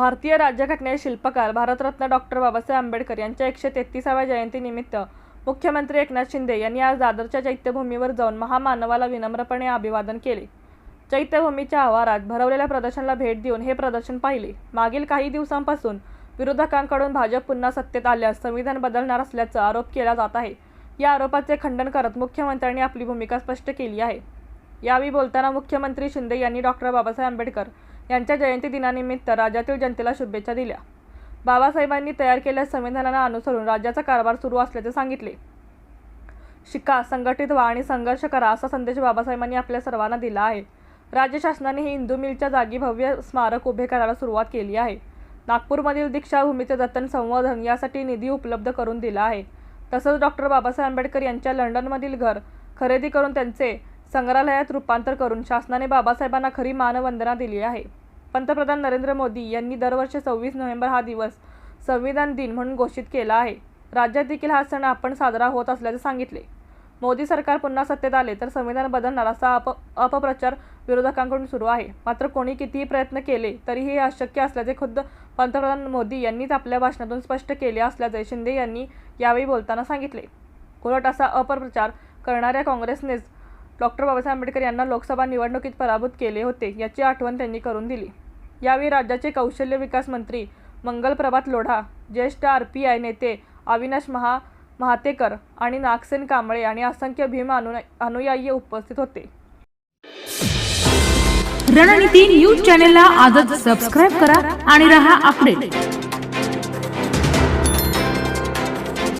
भारतीय राज्यघटनेचे शिल्पकार भारतरत्न डॉक्टर बाबासाहेब आंबेडकर यांच्या एकशे तेहतीसाव्या जयंतीनिमित्त मुख्यमंत्री एकनाथ शिंदे यांनी आज दादरच्या चैत्यभूमीवर जाऊन महामानवाला विनम्रपणे अभिवादन केले. चैत्यभूमीच्या आवारात भरवलेल्या प्रदर्शनाला भेट देऊन हे प्रदर्शन पाहिले. मागील काही दिवसांपासून विरोधकांकडून भाजप पुन्हा सत्तेत आल्यास संविधान बदलणार असल्याचा आरोप केला जात आहे. या आरोपाचे खंडन करत मुख्यमंत्र्यांनी आपली भूमिका स्पष्ट केली आहे. यावेळी बोलताना मुख्यमंत्री शिंदे यांनी डॉक्टर बाबासाहेब आंबेडकर यांच्या जयंती दिनानिमित्त राज्यातील जनतेला शुभेच्छा दिल्या. बाबासाहेबांनी तयार केलेल्या संविधानाला अनुसरून राज्याचा कारभार सुरू असल्याचे सांगितले. शिका संघटित व्हा आणि संघर्ष करा असा संदेश बाबासाहेबांनी आपल्या सर्वांना दिला आहे. राज्य शासनाने ही हिंदू मिलच्या जागी भव्य स्मारक उभे करायला सुरुवात केली आहे. नागपूरमधील दीक्षाभूमीचे जतन संवर्धन यासाठी निधी उपलब्ध करून दिला आहे. तसंच डॉक्टर बाबासाहेब आंबेडकर यांच्या लंडनमधील घर खरेदी करून त्यांचे संग्रहालयात रूपांतर करून शासनाने बाबासाहेबांना खरी मानवंदना दिली आहे. पंतप्रधान नरेंद्र मोदी यांनी दरवर्षी सव्वीस नोव्हेंबर हा दिवस संविधान दिन म्हणून घोषित केला आहे. राज्यात देखील हा सण आपण साजरा होत असल्याचे सांगितले. मोदी सरकार पुन्हा सत्तेत आले तर संविधान बदलणार असा अप अपप्रचार विरोधकांकडून सुरू आहे. मात्र कोणी कितीही प्रयत्न केले तरीही हे अशक्य असल्याचे खुद्द पंतप्रधान मोदी यांनीच आपल्या भाषणातून स्पष्ट केले असल्याचे शिंदे यांनी यावेळी बोलताना सांगितले. उलट असा अपप्रचार करणाऱ्या काँग्रेसनेच डॉक्टर बाबासाहेब आंबेडकर यांना लोकसभा निवडणुकीत पराभूत केले होते याची आठवण त्यांनी करून दिली. यावेळी राज्याचे कौशल्य विकास मंत्री मंगल प्रभात लोढा ज्येष्ठ आर पी आय नेते अविनाश महा महातेकर आणि नागसेन कांबळे आणि असंख्य भीम अनु अनुयायी उपस्थित होते. रणनीती न्यूज चॅनेलला आजच सबस्क्राईब करा आणि रहा अपडेट